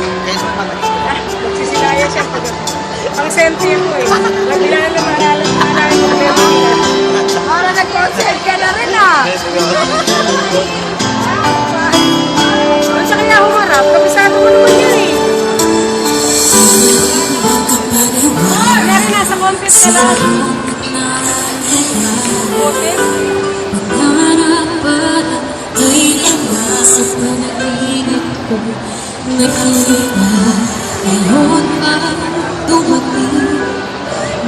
Kaya sa mga Nagsisilaya siya ang sentry ko eh. Nagbilala na maalala na maalala ko na yung Para nag-concert ka na rin ah. Nakita ngayon ang dumating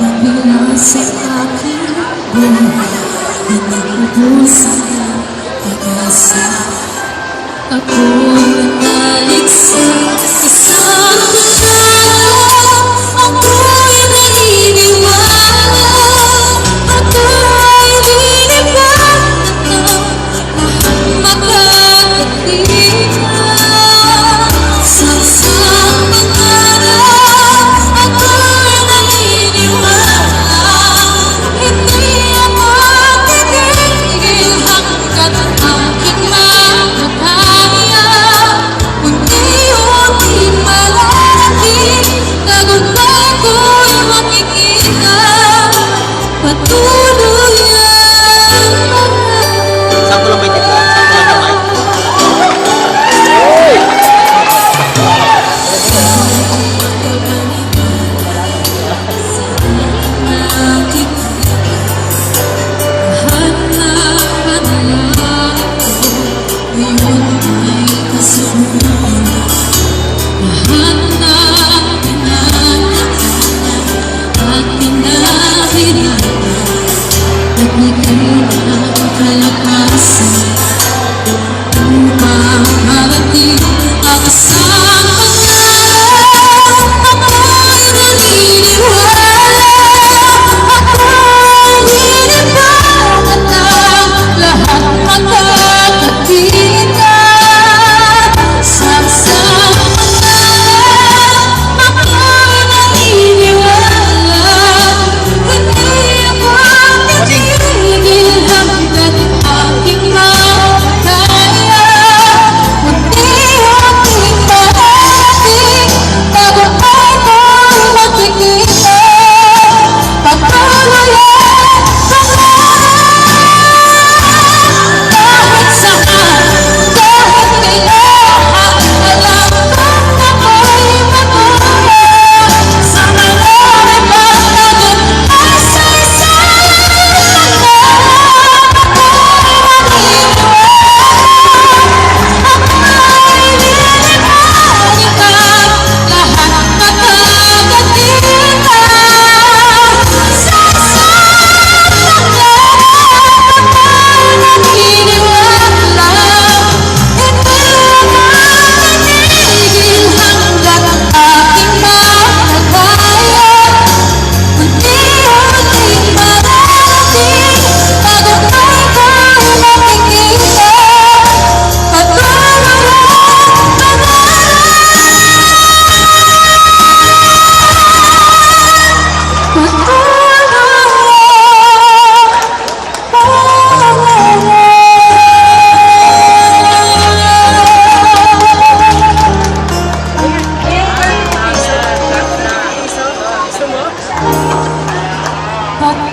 Nabilang sa aking buhay Na nagpupusan ng pag-asa Ako'y naligsan Kasama Sa tulong may see. Pop